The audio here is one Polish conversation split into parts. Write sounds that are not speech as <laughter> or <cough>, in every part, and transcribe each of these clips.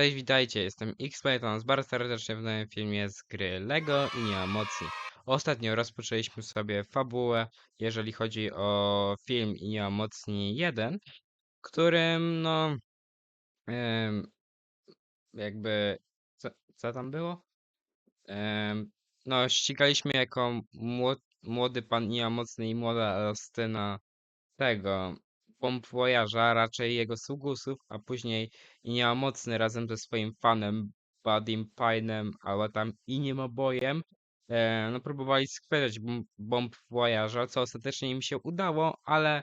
Cześć, witajcie, jestem x was bardzo serdecznie w nowym filmie z gry LEGO i nie mocy. Ostatnio rozpoczęliśmy sobie fabułę, jeżeli chodzi o film i nie mocni 1, którym no jakby co, co tam było? No ścigaliśmy jako młod, młody pan nie mocny i młoda Elastyna tego Bomb Voyage'a, raczej jego sługusów, a później Inia Mocny razem ze swoim fanem Buddym Pine'em, albo tam Iniem Obojem, e, no próbowali bom- Bomb Voyage'a, co ostatecznie im się udało, ale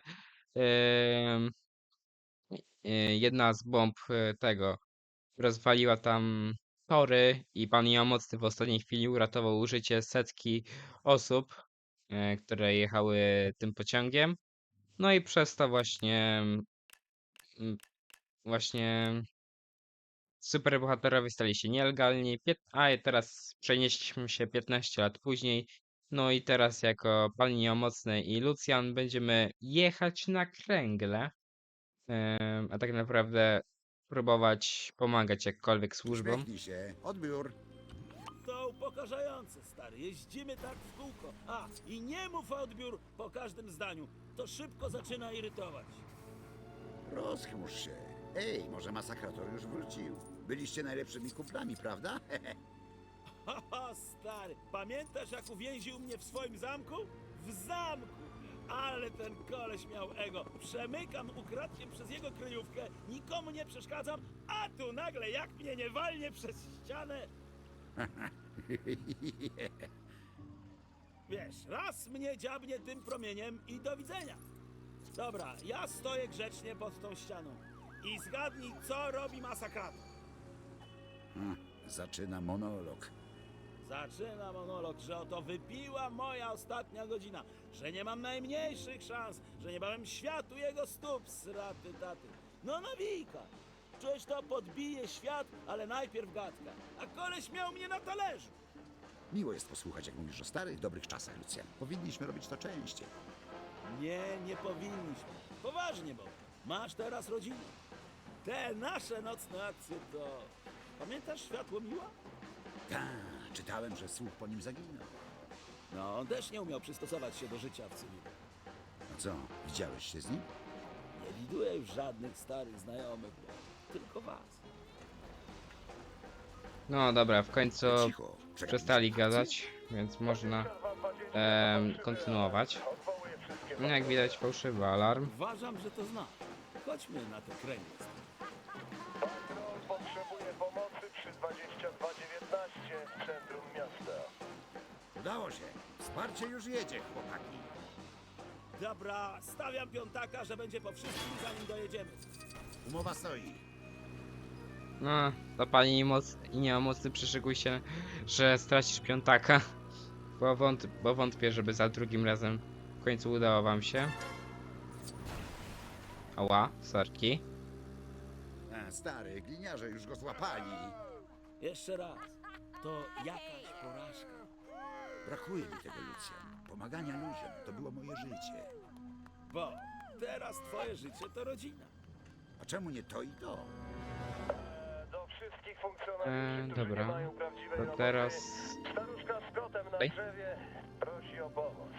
em, e, jedna z bomb e, tego rozwaliła tam tory i pan Inia Mocny w ostatniej chwili uratował życie setki osób, e, które jechały tym pociągiem. No i przez to właśnie mm, właśnie superbohaterowie stali się nielegalni, a teraz przenieśliśmy się 15 lat później. No i teraz jako Pan Nieomocny i Lucjan będziemy jechać na kręgle, a tak naprawdę próbować pomagać jakkolwiek służbom. Się. Odbiór. To upokarzające, stary. Jeździmy tak w kółko. A, i nie mów odbiór po każdym zdaniu. To szybko zaczyna irytować. Rozchmurz się. Ej, może masakrator już wrócił. Byliście najlepszymi kumplami, prawda? <laughs> Haha, stary. Pamiętasz, jak uwięził mnie w swoim zamku? W zamku! Ale ten koleś miał ego. Przemykam ukradkiem przez jego kryjówkę, nikomu nie przeszkadzam, a tu nagle jak mnie nie walnie przez ścianę. <laughs> Wiesz, raz mnie dziabnie tym promieniem i do widzenia. Dobra, ja stoję grzecznie pod tą ścianą. I zgadnij, co robi masakrator. Hmm, Zaczyna monolog. Zaczyna monolog, że oto wypiła moja ostatnia godzina, że nie mam najmniejszych szans, że niebawem światu jego stóp sraty taty. No nawika! Przecież to podbije świat, ale najpierw gadka. A koleś miał mnie na talerzu. Miło jest posłuchać, jak mówisz o starych, dobrych czasach, Lucjan. Powinniśmy robić to częściej. Nie, nie powinniśmy. Poważnie, bo masz teraz rodzinę. Te nasze nocne akcje to... Pamiętasz światło miła? Ta, czytałem, że słuch po nim zaginął. No, on też nie umiał przystosować się do życia w cywilu. No co, widziałeś się z nim? Nie widuję już żadnych starych znajomych, bo tylko was. No dobra, w końcu Cicho. czekaj, przestali gadać, więc można em, kontynuować. No jak widać fałszywy alarm. Uważam, że to zna. Chodźmy na te kręgi. Patrol potrzebuje pomocy przy 2219 w centrum miasta. Udało się. Wsparcie już jedzie, chłopaki. Dobra, stawiam piątaka, że będzie po wszystkim, zanim dojedziemy. Umowa stoi. No, to pani moc i nie mocny przyszykuj się, że stracisz piątaka. <laughs> Bo, wąt bo wątpię, żeby za drugim razem w końcu udało wam się. Ała, sorki. A, stary, gliniarze już go złapali. Jeszcze raz. To jakaś porażka. Brakuje mi tego, Lucjan. Pomagania ludziom to było moje życie. Bo teraz twoje życie to rodzina. A czemu nie to i to? E, dobra. nie mają prawdziwej To teraz... Staruszka z kotem na Ej. drzewie prosi o pomoc.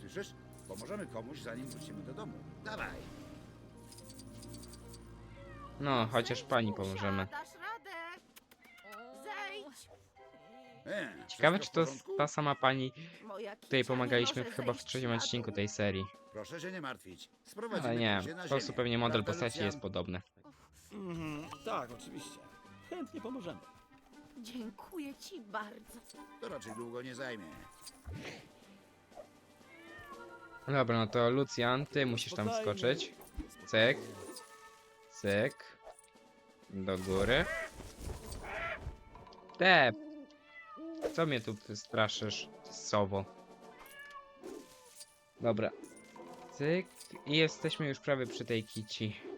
Słyszysz? Pomożemy komuś, zanim wrócimy do domu. Dawaj. No, chociaż pani pomożemy. Dasz radę! Zejdź! E, Ciekawe, wszystko czy w to porządku? ta sama pani, Moja której kicia nie pomagaliśmy może chyba w zejść trzecim na odcinku tej serii. Proszę się nie martwić. Sprowadzimy Ale nie, się na po ziemię. prostu pewnie model Prawda, postaci Lucjan? jest podobny. Mhm, tak, oczywiście. Chętnie pomożemy. Dziękuję ci bardzo. To raczej długo nie zajmie. Dobra, no to Lucjan, ty musisz tam wskoczyć. Cyk. Cyk. Do góry. Te! Co mnie tu straszysz, sowo? Dobra. Cyk. I jesteśmy już prawie przy tej kici.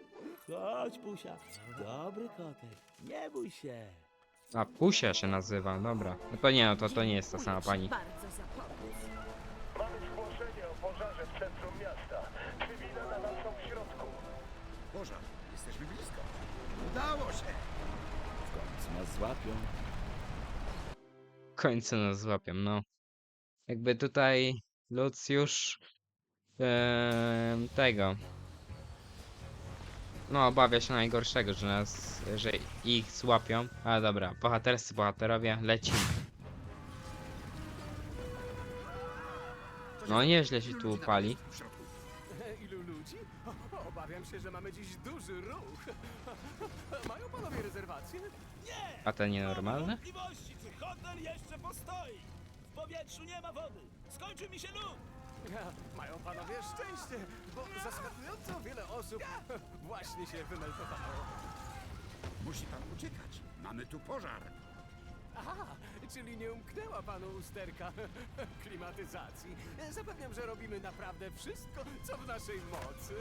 Chodź, Pusia. Dobry kotek. Nie bój się. A, Pusia się nazywa, dobra. No to nie, no to, to nie jest ta sama pani. bardzo za pomoc. Mamy zgłoszenie o pożarze w centrum miasta. Cywile nadal są w środku. Pożar. Jesteśmy blisko. Udało się. nas złapią. W końcu nas złapią, no. Jakby tutaj Lucjusz em, tego. No, obawia się najgorszego, że nas, że ich złapią. Ale dobra, bohaterscy bohaterowie, lecimy. No, nieźle się tu upali. Ilu ludzi? Obawiam się, że mamy dziś duży ruch. Mają panowie rezerwację? A te Mam nienormalne? wątpliwości, czy hotel jeszcze postoi. W powietrzu nie ma wody. Skończy mi się lód. <laughs> Mają panowie szczęście, bo zaskakująco wiele osób <laughs> właśnie się wymeldowało. Musi pan uciekać. Mamy tu pożar. Aha, czyli nie umknęła panu usterka <laughs> klimatyzacji. Zapewniam, że robimy naprawdę wszystko, co w naszej mocy.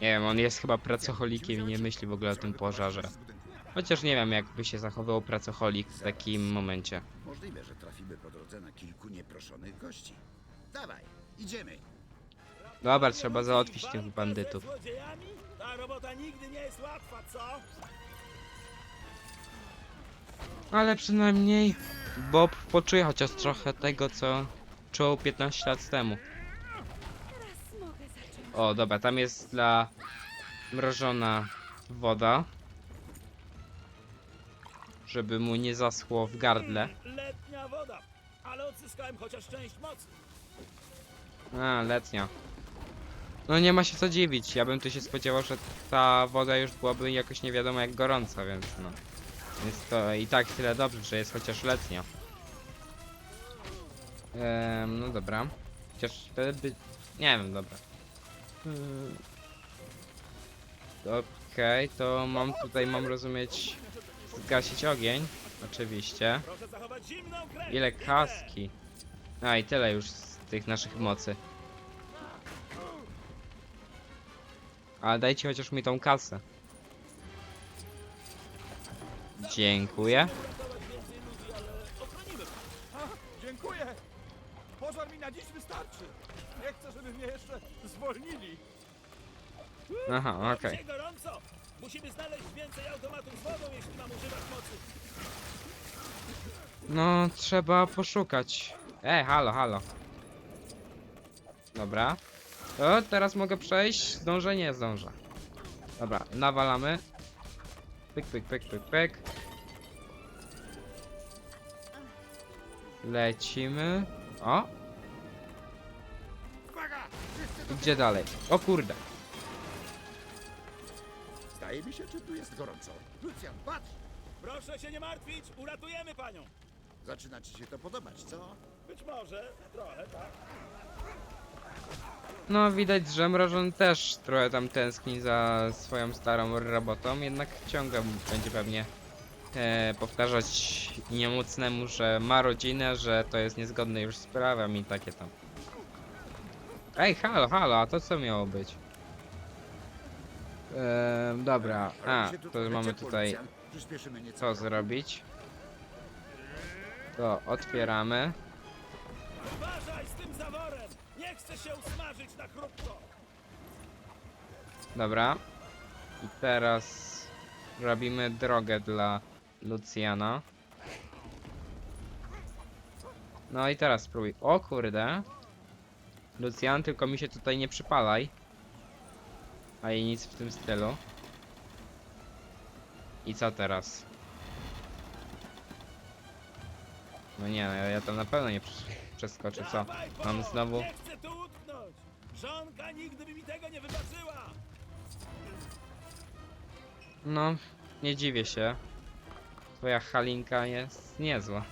Nie wiem, on jest chyba pracocholikiem i nie myśli w ogóle o tym pożarze. Chociaż nie wiem, jakby się zachowywał pracocholik w takim momencie. Możliwe, że trafimy po drodze na kilku nieproszonych gości. Dawaj, idziemy. Dobra, trzeba załatwić tych bandytów. Ta robota nigdy nie jest łatwa, co? Ale przynajmniej Bob poczuje chociaż trochę tego, co czuł 15 lat temu. Teraz mogę zacząć. O, dobra, tam jest dla mrożona woda. Żeby mu nie zaschło w gardle. Letnia woda. Ale odzyskałem chociaż część mocy. A, letnia. No nie ma się co dziwić. Ja bym tu się spodziewał, że ta woda już byłaby jakoś nie wiadomo jak gorąca, więc no. Jest to i tak tyle dobrze, że jest chociaż letnia. Ehm, no dobra. Chociaż wtedy by... Nie wiem, dobra. Ehm, Okej, to mam tutaj, mam rozumieć, zgasić ogień. Oczywiście. Proszę zachować zimną krew. Ile kaski. A i tyle już z tych naszych mocy. Ale dajcie chociaż mi tą kasę. Dziękuję. Dziękuję! Pożar mi na dziś wystarczy. Nie chcę, żeby mnie jeszcze zwolnili. Aha, okej. Gorąco. Musimy znaleźć więcej automatów z wodą, jeśli mam używać mocy. No, trzeba poszukać. Ej, halo, halo. Dobra. O, teraz mogę przejść. Zdążę? Nie zdążę. Dobra, nawalamy. Pyk, pyk, pyk, pyk, pyk. Lecimy. O! Gdzie dalej? O kurde. Zdaje mi się, czy tu jest gorąco. Lucjan, patrz! Proszę się nie martwić, uratujemy panią. Zaczyna ci się to podobać, co? Być może, trochę, tak. No, widać, że Mrożon też trochę tam tęskni za swoją starą robotą, jednak ciągle będzie pewnie e, powtarzać niemocnemu, że ma rodzinę, że to jest niezgodne już z prawem i takie tam. Ej, halo, halo, a to co miało być? Eee, dobra, Robi a, się tu to trochę mamy ciepło, tutaj Lucjan. Przyspieszymy nieco. co zrobić. To otwieramy. Uważaj z tym zaworem. Nie chcę się usmażyć na chrupko. Dobra. I teraz robimy drogę dla Lucjana. No i teraz spróbuj. O kurde. Lucjan, tylko mi się tutaj nie przypalaj. A i nic w tym stylu. I co teraz? No nie, no ja, ja tam na pewno nie przes- przeskoczę, co? Dawaj, Mam znowu... Nie chcę tu utknąć. Żonka nigdy by mi tego nie wybaczyła. No, nie dziwię się. Twoja halinka jest niezła.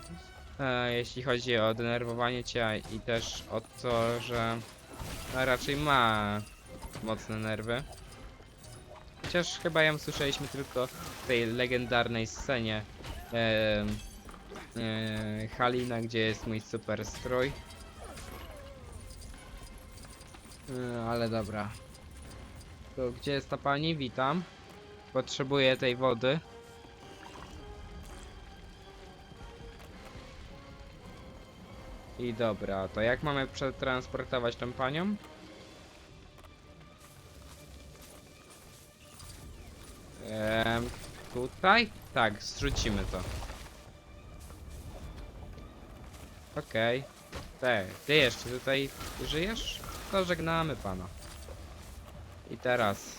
E, jeśli chodzi o denerwowanie cię i też o to, że no, raczej ma mocne nerwy. Chociaż chyba ją słyszeliśmy tylko w tej legendarnej scenie e, e, Halina, gdzie jest mój super strój. E, ale dobra. To gdzie jest ta pani? Witam. Potrzebuję tej wody. I dobra, to jak mamy przetransportować tą panią? Ehm, tutaj? Tak, zrzucimy to. Okej. Okay. Ty jeszcze tutaj żyjesz? To żegnamy pana. I teraz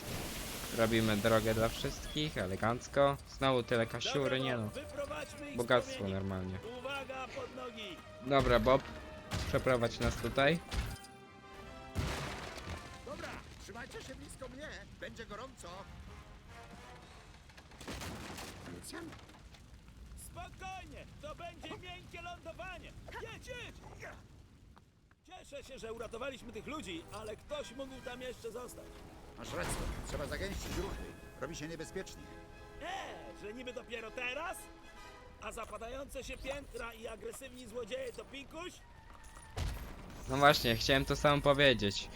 robimy drogę dla wszystkich, elegancko. Znowu tyle kasiury, nie no. Bogactwo normalnie. Dobra, Bob. Przeprowadź nas tutaj. Dobra, trzymajcie się blisko mnie. Będzie gorąco. Lucjan? Spokojnie, to będzie miękkie lądowanie. Jedź, jedź! Cieszę się, że uratowaliśmy tych ludzi, ale ktoś mógł tam jeszcze zostać. Masz rację. Trzeba zagęścić ruchy. Robi się niebezpiecznie. E, że niby dopiero teraz? A zapadające się piętra i agresywni złodzieje to pikuś? No właśnie, chciałem to samo powiedzieć.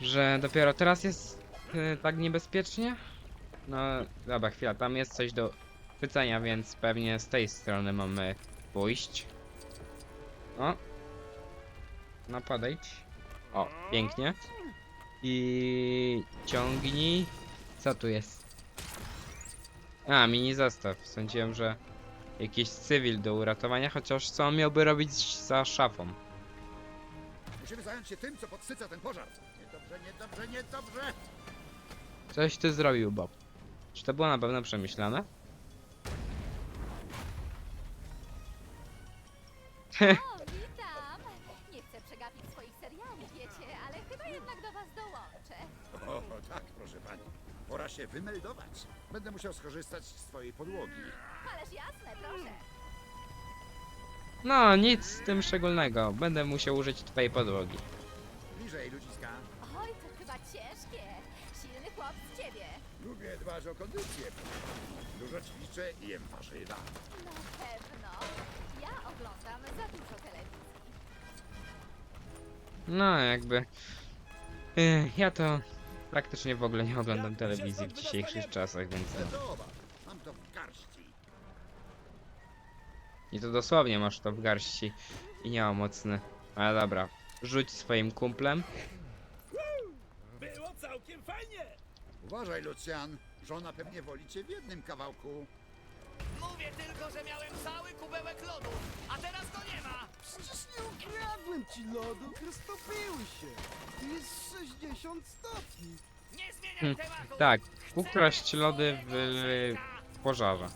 Że dopiero teraz jest e, tak niebezpiecznie? No, dobra, chwila, tam jest coś do chwycenia, więc pewnie z tej strony mamy pójść. O. No, podejdź. O, pięknie. I ciągnij. Co tu jest? A, mini zestaw. Sądziłem, że jakiś cywil do uratowania, chociaż co on miałby robić za szafą? Musimy zająć się tym, co podsyca ten pożar. Niedobrze, niedobrze, niedobrze. Coś ty zrobił, Bob. Czy to było na pewno przemyślane? O, <laughs> witam! Nie chcę przegapić swoich seriali, wiecie, ale chyba jednak do was dołączę. O, tak, proszę pani. Pora się wymeldować. Będę musiał skorzystać z twojej podłogi. Ależ jasne, proszę. No, nic z tym szczególnego. Będę musiał użyć twojej podłogi. Bliżej, ludziska. Dbać o kondycję. Dużo ćwiczę i jem warzywa. No pewno. Ja oglądam za dużo telewizji. No, jakby... Ech, ja to praktycznie w ogóle nie oglądam telewizji w dzisiejszych czasach, więc no. Mam to w garści. I to dosłownie masz to w garści. I nie ma mocny. Ale dobra. Rzuć swoim kumplem. Było całkiem fajnie! Uważaj, Lucjan. Żona pewnie woli cię w jednym kawałku. Mówię tylko, że miałem cały kubełek lodu, a teraz go nie ma! Przecież nie ukradłem ci lodu, roztopiły się. Tu jest 60 stopni. Nie zmieniaj Hmm, tematu! Tak, ukraść lody w, w pożarze.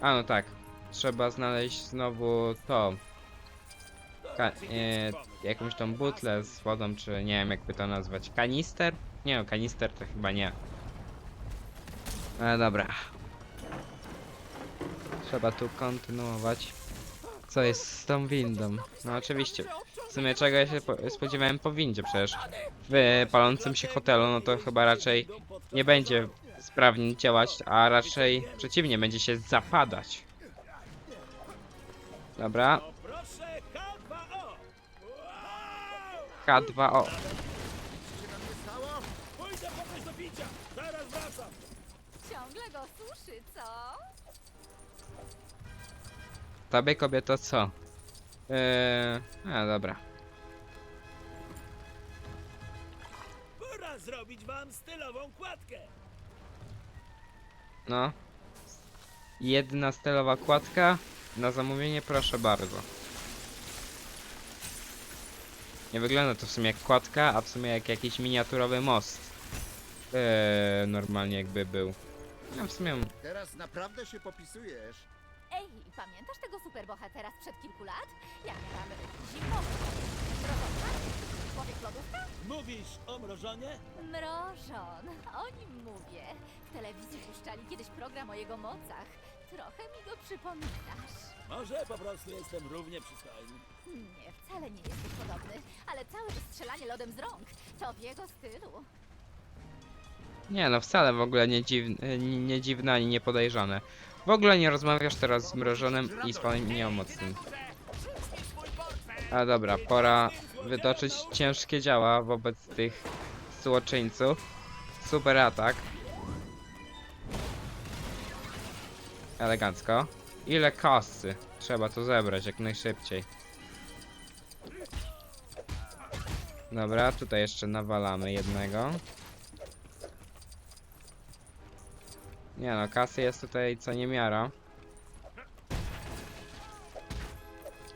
A no tak. Trzeba znaleźć znowu to. Ka e, jakąś tą butlę z wodą, czy nie wiem jakby to nazwać. Kanister? Nie no, kanister to chyba nie. Ale dobra. Trzeba tu kontynuować. Co jest z tą windą? No oczywiście. W sumie czego ja się po spodziewałem po windzie przecież. W palącym się hotelu, no to chyba raczej nie będzie sprawnie działać, a raczej przeciwnie, będzie się zapadać. Dobra, O proszę, K2O! Wow! K2O. Co się tam nie stało? Pójdę po coś do picia! Zaraz wracam! Ciągle go suszy, co? Tobie kobieto co? Eee, a dobra. Pora zrobić wam stylową kładkę! No. Jedna stylowa kładka. Na zamówienie proszę bardzo. Nie wygląda to w sumie jak kładka, a w sumie jak jakiś miniaturowy most. Eee, normalnie jakby był. No w sumie Teraz naprawdę się popisujesz. Ej, pamiętasz tego superbohatera sprzed kilku lat? Ja miałam zimowy. Mrożonka? Człowiek lodówka? Mówisz o mrożonie? Mrożon. O nim mówię. W telewizji puszczali kiedyś program o jego mocach. Trochę mi go przypominasz. Może po prostu jestem równie przystojny. Nie, wcale nie jesteś podobny, ale całe to strzelanie lodem z rąk to w jego stylu. Nie no, wcale w ogóle nie, dziwne, nie dziwne ani nie podejrzane. W ogóle nie rozmawiasz teraz z mrożonym i z panem nieomocnym. A dobra, pora wytoczyć ciężkie działa wobec tych złoczyńców. Super atak. Elegancko. Ile kasy? Trzeba to zebrać jak najszybciej. Dobra, tutaj jeszcze nawalamy jednego. Nie no, kasy jest tutaj co niemiara.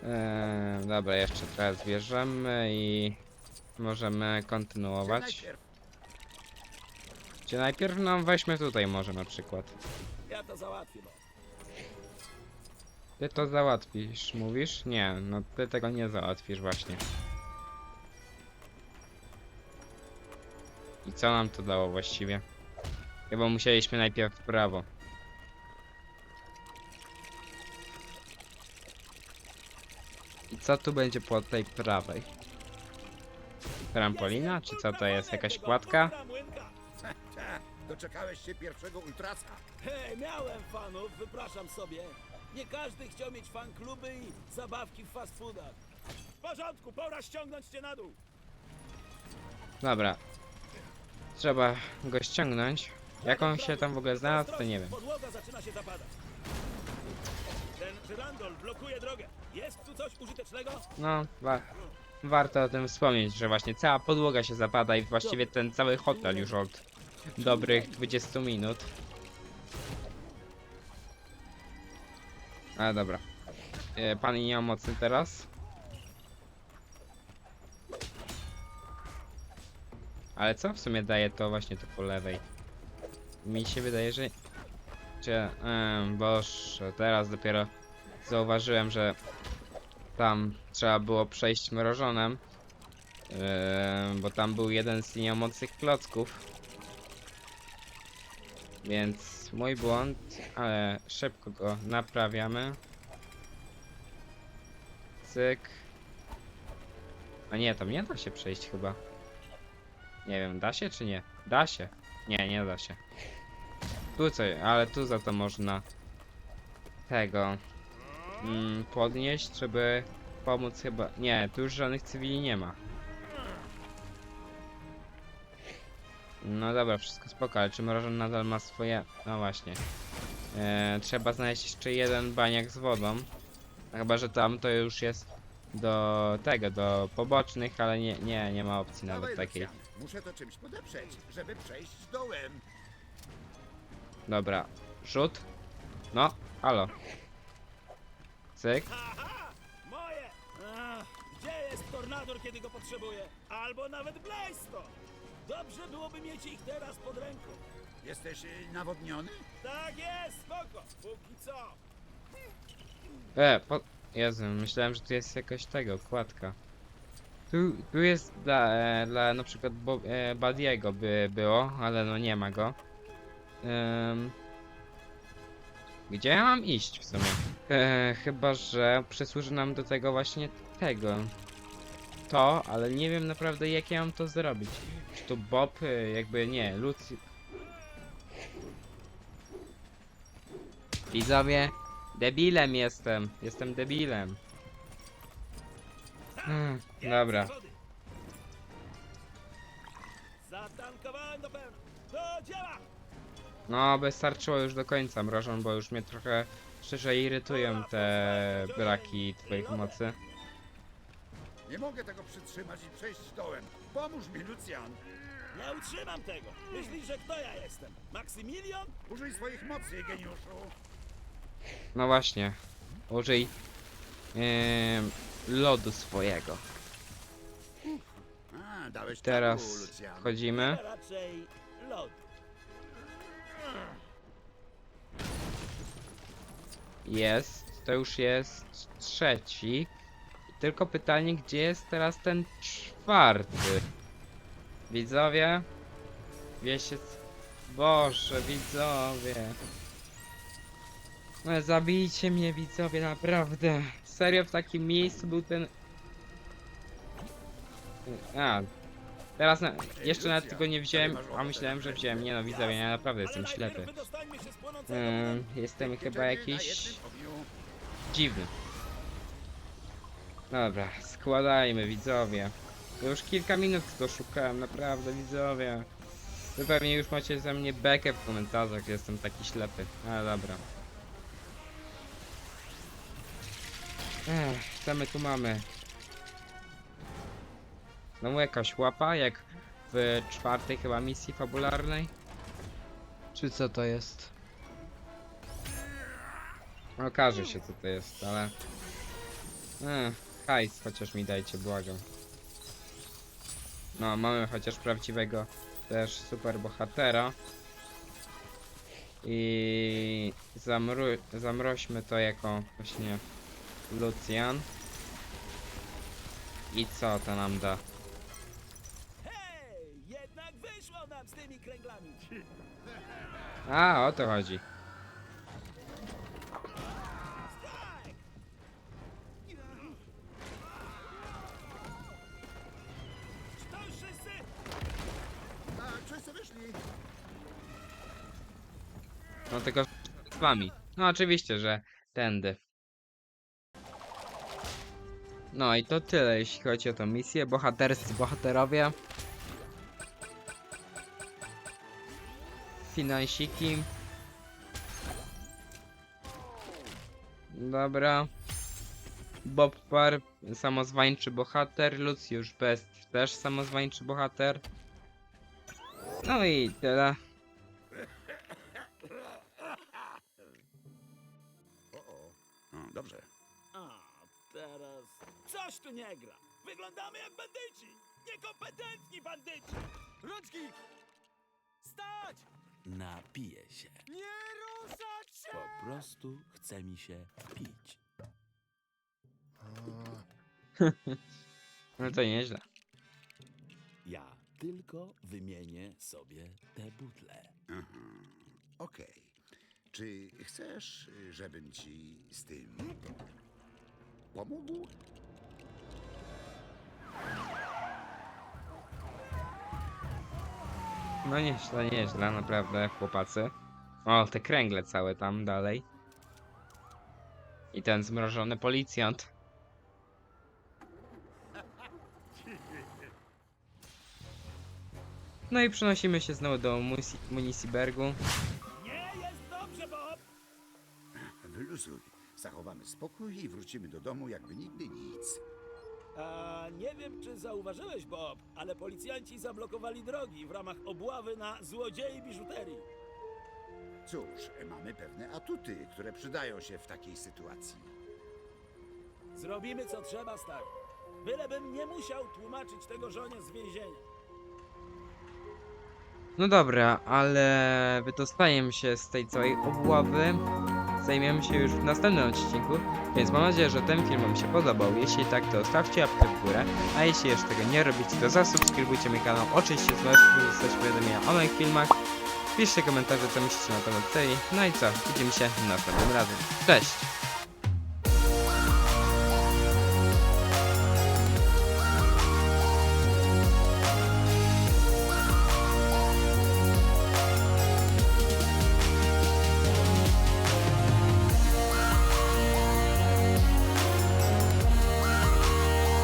Eee, dobra, jeszcze teraz bierzemy i możemy kontynuować. Czy najpierw no weźmy tutaj może na przykład. Ja to załatwię. Ty to załatwisz, mówisz? Nie, no ty tego nie załatwisz właśnie. I co nam to dało właściwie? Chyba musieliśmy najpierw w prawo. I co tu będzie po tej prawej? Trampolina? Czy co to jest? Jakaś kładka? Ta, doczekałeś się pierwszego ultrasa. Hej, miałem fanów, wypraszam sobie. Nie każdy chciał mieć fan kluby i zabawki w fast foodach. W porządku, pora ściągnąć cię na dół. Dobra. Trzeba go ściągnąć. Jak on się tam w ogóle znalazł, to nie wiem. Podłoga zaczyna się zapadać. Ten żyrandol blokuje drogę. Jest tu coś użytecznego? No, wa warto o tym wspomnieć, że właśnie cała podłoga się zapada i właściwie ten cały hotel już od dobrych 20 minut. Ale dobra. E, pan nie ma mocny teraz. Ale co w sumie daje to właśnie to po lewej? Mi się wydaje, że... Czy... Ym, boże, teraz dopiero zauważyłem, że tam trzeba było przejść mrożonem. Yy, bo tam był jeden z niemocnych klocków. Więc mój błąd, ale szybko go naprawiamy. Cyk. A nie, tam nie da się przejść chyba. Nie wiem, da się czy nie? Da się. Nie, nie da się. Tu co, ale tu za to można tego mm, podnieść, żeby pomóc chyba... Nie, tu już żadnych cywili nie ma. No dobra, wszystko spoko, ale czy mrożon nadal ma swoje... No właśnie. E, trzeba znaleźć jeszcze jeden baniak z wodą. Chyba, że tam to już jest do tego, do pobocznych, ale nie, nie, nie ma opcji nawet Dawaj, takiej. Lucjan, Muszę to czymś podeprzeć, żeby przejść dołem. Dobra, rzut. No, halo. Cyk. Aha! Moje! Ach, gdzie jest Tornador, kiedy go potrzebuję? Albo nawet Blasto! Dobrze byłoby mieć ich teraz pod ręką. Jesteś y, nawodniony? Tak jest, spoko! Póki co! E, po... Jezu, myślałem, że tu jest jakaś tego, kładka. Tu, tu jest dla, e, dla na przykład Bo, e, Badiego by było, ale no nie ma go. Ym... Gdzie ja mam iść w sumie? E, chyba, że przysłuży nam do tego właśnie tego. To, ale nie wiem naprawdę jak ja mam to zrobić. Czy to Bob, e, jakby nie, Lucy... Widzowie, Debilem jestem. Jestem debilem. Hmm, dobra. Wody. Zatankowałem do pełna. Do dzieła! No, wystarczyło już do końca, mrożon, bo już mnie trochę szczerze irytują te braki twoich mocy. Nie mogę tego przytrzymać i przejść dołem. Pomóż mi, Lucjan. Nie utrzymam tego! Myślisz, że kto ja jestem? Maksymilion? Użyj swoich mocy, geniuszu. No właśnie. Użyj em, lodu swojego. Teraz wchodzimy. Raczej lod. Jest. To już jest trzeci. Tylko pytanie, gdzie jest teraz ten czwarty? Widzowie? Wiecie... Boże, widzowie. No, zabijcie mnie, widzowie, naprawdę. Serio, w takim miejscu był ten... A, teraz na... jeszcze nawet tego nie wziąłem, a myślałem, że wziąłem. Nie no, widzowie, ja naprawdę jestem ślepy. jestem chyba jakiś dziwny. Dobra, składajmy widzowie. Już kilka minut to szukałem, naprawdę widzowie. Wy pewnie już macie ze mnie bekę w komentarzach, jestem taki ślepy. Ale dobra. Ech, co my tu mamy? Znowu jakaś łapa, jak w czwartej chyba misji fabularnej? Czy co to jest? Okaże się co to jest, ale... Ech, hajs chociaż mi dajcie, błagam. No, mamy chociaż prawdziwego też super bohatera. I zamru zamroźmy to jako właśnie Lucian. I co to nam da? Hej, jednak wyszło nam z tymi kręglami. A, o to chodzi. To wszyscy? Tak, wszyscy wyszli. No tylko z wami. No oczywiście, że tędy. No i to tyle, jeśli chodzi o tą misję. Bohaterscy bohaterowie. Finansiki. Dobra. Bob Parr, samozwańczy bohater. Lucius Best, też samozwańczy bohater. No i tyle. No, dobrze. Coś tu nie gra. Wyglądamy jak bandyci. Niekompetentni bandyci. Rączki! Stać! Napiję się. Nie ruszać się! Po prostu chce mi się pić. <laughs> No to nieźle. Ja tylko wymienię sobie te butle. Aha. Okej. Czy chcesz, żebym ci z tym pomógł? No nieźle, nieźle, naprawdę, chłopacy. O, te kręgle całe tam dalej. I ten zmrożony policjant. No i przenosimy się znowu do Munisibergu. Nie jest dobrze, Bob! Wyluzuj. Zachowamy spokój i wrócimy do domu, jakby nigdy nic. A nie wiem, czy zauważyłeś, Bob, ale policjanci zablokowali drogi w ramach obławy na złodziei biżuterii. Cóż, mamy pewne atuty, które przydają się w takiej sytuacji. Zrobimy co trzeba, stary. Bylebym nie musiał tłumaczyć tego żonie z więzienia. No dobra, ale wydostajemy się z tej całej obławy. Zajmiemy się już w następnym odcinku, więc mam nadzieję, że ten film Wam się podobał. Jeśli tak, to stawcie łapkę w górę, a jeśli jeszcze tego nie robicie, to zasubskrybujcie mój kanał. Oczywiście znowu dostać powiadomienia o moich filmach. Piszcie komentarze, co myślicie na temat serii. No i co, widzimy się następnym razem. Cześć!